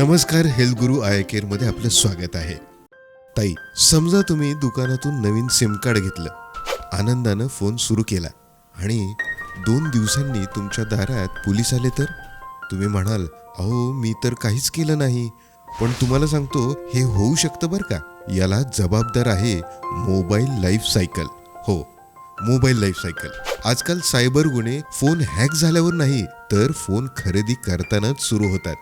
नमस्कार health Guru I केअरमध्ये आपलं स्वागत आहे. ताई समजा तुम्ही दुकानातून नवीन सिम कार्ड घेतलं. आनंदानं फोन सुरू केला. आणि दोन दिवसांनी तुमच्या दारात पोलीस आले तर? तुम्ही म्हणाल अहो मी तर काहीच केलं नाही. पण तुम्हाला सांगतो हे होऊ शकतं बरं का? याला जबाबदार आहे मोबाईल लाईफ सायकल. हो मोबाईल लाईफ सायकल. आजकाल सायबर गुन्हे फोन हॅक झाल्यावर नाही तर फोन खरेदी करतानाच सुरू होतात.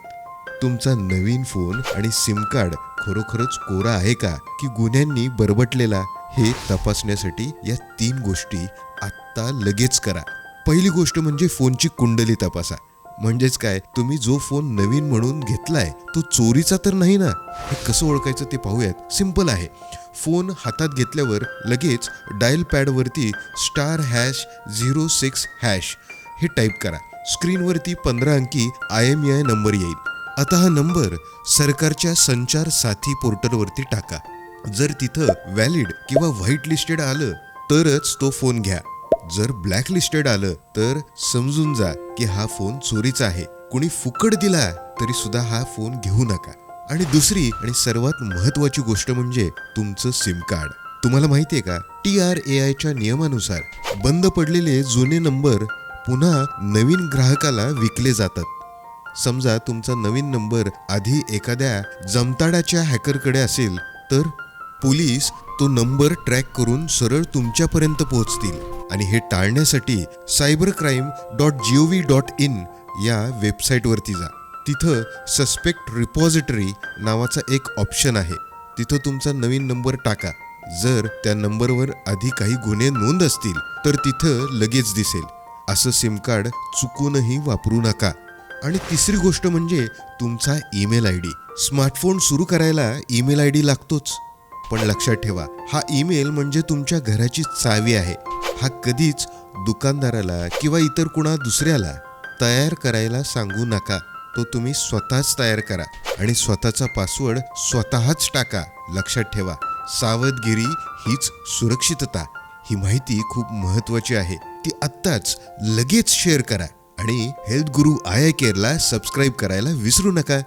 तुमचा नवीन फोन आणि सिम कार्ड खरोखरच कोरा आहे का? की गुन्ह्यांनी बरबटलेला? हे तपासण्यासाठी या तीन गोष्टी आत्ता लगेच करा. पहिली गोष्ट म्हणजे फोनची कुंडली तपासा. म्हणजेच काय? तुम्ही जो फोन नवीन म्हणून घेतलाय तो चोरीचा तर नाही ना? हे कसं ओळखायचं ते पाहूयात. सिंपल आहे. फोन हातात घेतल्यावर लगेच dial पॅडवरती star hash zero six hash हे टाईप करा. स्क्रीनवरती पंधरा अंकी आय एम आय नंबर येईल. आता हा नंबर सरकारच्या संचार साथी पोर्टलवरती टाका. जर तिथं व्हॅलिड किंवा व्हाईट लिस्टेड आलं तरच तो फोन घ्या. जर ब्लॅक लिस्टेड आलं तर समजून जा की हा फोन चोरीचा आहे. कुणी फुकट दिला तरी सुद्धा हा फोन घेऊ नका. आणि दुसरी आणि सर्वात महत्वाची गोष्ट म्हणजे तुमचं सिम कार्ड तुम्हाला माहितीये का? टी आर ए आयच्या नियमानुसार बंद पडलेले जुने नंबर पुन्हा नवीन ग्राहकाला विकले जातात. समजा तुमचा नवीन नंबर आधी एखाद्या जमताडाच्या हॅकरकडे असेल तर पोलीस तो नंबर ट्रॅक करून सरळ तुमच्यापर्यंत पोहोचतील. आणि हे टाळण्यासाठी cyber crime dot G O V dot in या वेबसाईटवरती जा. तिथं सस्पेक्ट रिपॉझिटरी नावाचा एक ऑप्शन आहे. तिथं तुमचा नवीन नंबर टाका. जर त्या नंबरवर आधी काही गुन्हे नोंद असतील तर तिथं लगेच दिसेल. असं सिम कार्ड चुकूनही वापरू नका. आणि तिसरी गोष्ट म्हणजे तुमचा ईमेल आय डी. स्मार्टफोन सुरू करायला ईमेल आय डी लागतोच. पण लक्षात ठेवा हा ईमेल म्हणजे तुमच्या घराची चावी आहे. हा कधीच दुकानदाराला किंवा इतर कुणा दुसऱ्याला तयार करायला सांगू नका. तो तुम्ही स्वतःच तयार करा आणि स्वतःचा पासवर्ड स्वतःच टाका. लक्षात ठेवा सावधगिरी हीच सुरक्षितता. ही माहिती खूप महत्वाची आहे. ती आत्ताच लगेच शेअर करा. आणि health Guru I I केअरला subscribe करायला विसरू नका.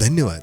धन्यवाद.